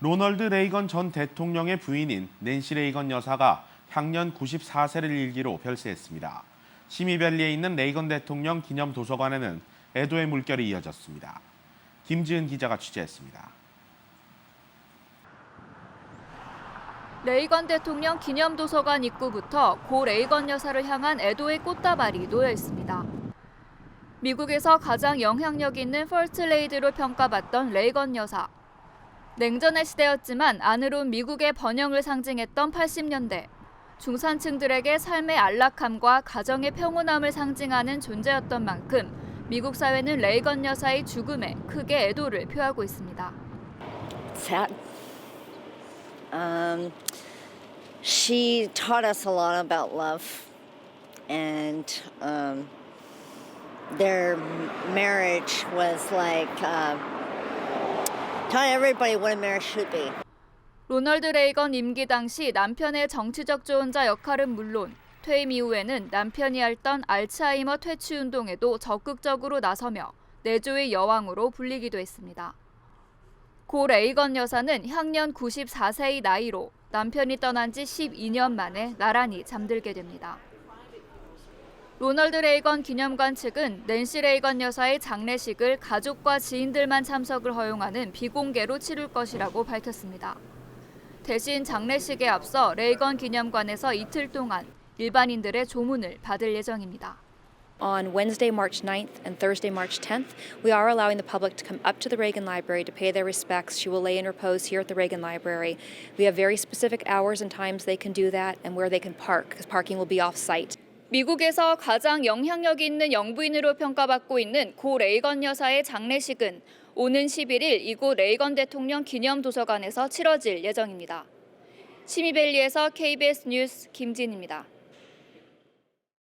로널드 레이건 전 대통령의 부인인 낸시 레이건 여사가 향년 94세를 일기로 별세했습니다. 시미밸리에 있는 레이건 대통령 기념 도서관에는 애도의 물결이 이어졌습니다. 김지은 기자가 취재했습니다. 레이건 대통령 기념 도서관 입구부터 고 레이건 여사를 향한 애도의 꽃다발이 놓여 있습니다. 미국에서 가장 영향력 있는 퍼스트 레이드로 평가받던 레이건 여사. 냉전의 시대였지만 안으론 미국의 번영을 상징했던 80년대. 중산층들에게 삶의 안락함과 가정의 평온함을 상징하는 존재였던 만큼 미국 사회는 레이건 여사의 죽음에 크게 애도를 표하고 있습니다. sad. Um, she taught us a lot about love, and um, their marriage was like uh, taught everybody what a marriage should be. 로널드 레이건 임기 당시 남편의 정치적 조언자 역할은 물론 퇴임 이후에는 남편이 앓던 알츠하이머 퇴치 운동에도 적극적으로 나서며 내조의 여왕으로 불리기도 했습니다. 고 레이건 여사는 향년 94세의 나이로 남편이 떠난 지 12년 만에 나란히 잠들게 됩니다. 로널드 레이건 기념관 측은 낸시 레이건 여사의 장례식을 가족과 지인들만 참석을 허용하는 비공개로 치룰 것이라고 밝혔습니다. 대신 장례식에 앞서 레이건 기념관에서 이틀 동안 일반인들의 조문을 받을 예정입니다. On Wednesday, March 9th and Thursday, March 10th, we are allowing the public to come up to the Reagan Library to pay their respects. She will lay in repose here at the Reagan Library. We have very specific hours and times they can do that and where they can park, because parking will be off site. 미국에서 가장 영향력 있는 영부인으로 평가받고 있는 고 레이건 여사의 장례식은 오는 11일 이곳 레이건 대통령 기념 도서관에서 치러질 예정입니다. 시미밸리에서 KBS 뉴스 김진입니다.